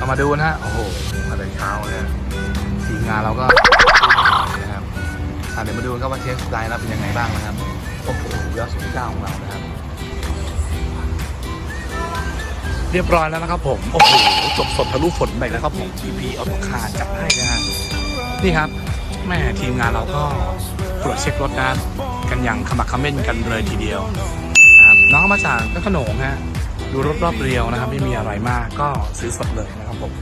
เรามาดูนะฮะ โอ้โห มาแต่เช้าเลยทีมงานเราก็นะครับเดี๋ยวมาดูกันครับว่าเทสไดร์เราเป็นยังไงบ้างนะครับ โอ้โหยอดสุดเก้าของเรานะครับ เรียบร้อยแล้วนะครับผม โอ้โห จบสดทะลุฝนไปแล้วครับผม TP ออโตคาจัดให้นะฮะ นี่ครับ แม่ทีมงานเราก็ตรวจเช็ครถนะกันอย่างขมักขม้นกันเลยทีเดียวนะครับน้องมาจากนครหนงฮะ ดูรถรอบเรียวนะครับ ไม่มีอะไรมากก็ซื้อสดเลยนะครับผม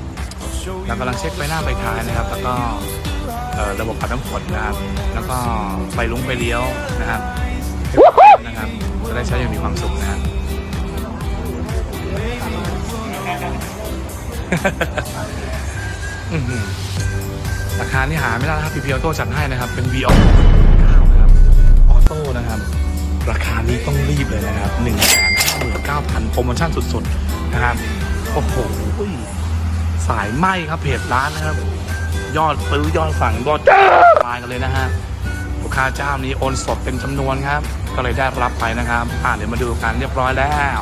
เรากำลังเช็คไปหน้าไปท้ายนะครับ แล้วก็ระบบปัดน้ำฝนนะครับ แล้วก็ไปลุ้งไปเลี้ยวนะครับนะครับจะได้ใช้อย่างมีความสุขนะครับราคานี่หาไม่ได้นะครับพีพีออโต้จัดให้นะครับ เป็น V ออ9นะครับออโต้นะครับ ราคานี้ต้องรีบเลยนะครับ1นึ่งแสน ห้าหมื่นเก้าพันโปรโมชั่นสุดๆนะครับโอ้โหสายไหมครับเพจร้านนะครับ ยอดซื้อยอดสั่งยอดตายกันเลยนะฮะลูกค้าเจ้านี้โอนสดเป็นจำนวนครับ ก็เลยได้รับไปนะครับ อ่าเดี๋ยวมาดูกันเรียบร้อยแล้ว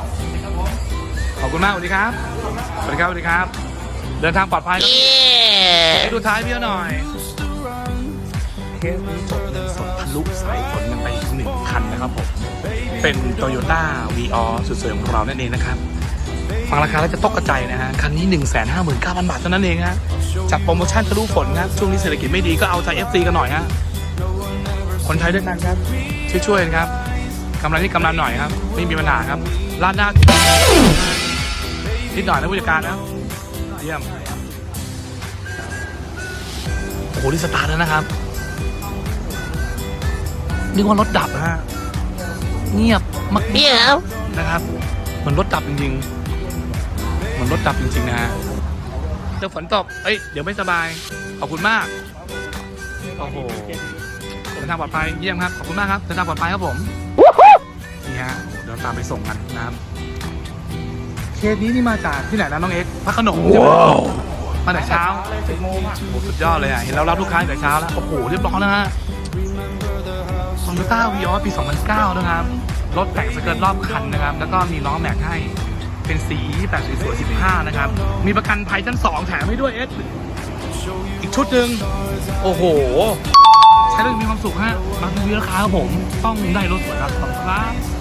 ขอบคุณมากสวัสดีครับสวัสดีครับสวัสดีครับ เดินทางปลอดภัยครับให้ดูท้ายพี่หน่อยเค สนี้จบเงินสดทะลุสายฝนกันไปอีกหนึ่งคันนะครับผม เป็น Toyota v ีออสุดสวยของเรานั่นเองนะครับ ฟังราคาแล้วจะตกกระใจนะฮะ คันนี้ 1 5 9 0 0 0 บาทเท่านั้นเองฮะ จัดโปรโมชั่นทะลุฝนครับช่วงนี้เศรษฐกิจไม่ดีก็เอาใจ FC กันหน่อยฮะ คนไทยด้วยกันครับ ช่วยๆครับกำไรนี่กำไรหน่อยครับ ไม่มีปัญหาครับร้านหน้านิดหน่อยนะผู้จัดการนะเยี่ยมโอ้โหนี่สตาร์ทแล้วนะครับ นึกว่ารถดับนะฮะเงียบมากเงียบนะครับเหมือนรถดับจริงๆเหมือนรถดับจริงๆนะฮะเจอฝนตกเอ้ยเดี๋ยวไม่สบายขอบคุณมากโอ้โหเดินทางปลอดภัยเยี่ยมครับขอบคุณมากครับเดินทางปลอดภัยครับผมนี่ฮะโอ้โหเดี๋ยวตามไปส่งกันนะครับเคสนี้นี่มาจากที่ไหนนะน้องเอ็กซ์พระโขนงใช่ไหมมาแต่เช้าโอ้โหสุดยอดเลยอะเห็นเรารับลูกค้าตั้งแต่เช้าแล้วโอ้โหเรียบร้อยแล้วฮะ โตโยต้าวีออปี 2009 นะครับ รถแต่งสเกิร์ตรอบคันนะครับ แล้วก็มีล้อแม็กให้เป็นสีแบบสวยๆ15 นะครับ มีประกันภัยชั้น 2 แถมให้ด้วยเอสอีกชุดหนึ่งโอ้โห ใช้แล้วมีความสุขฮะมาดูราคาครับผมต้องได้รถสวยครับขอบคุณครับ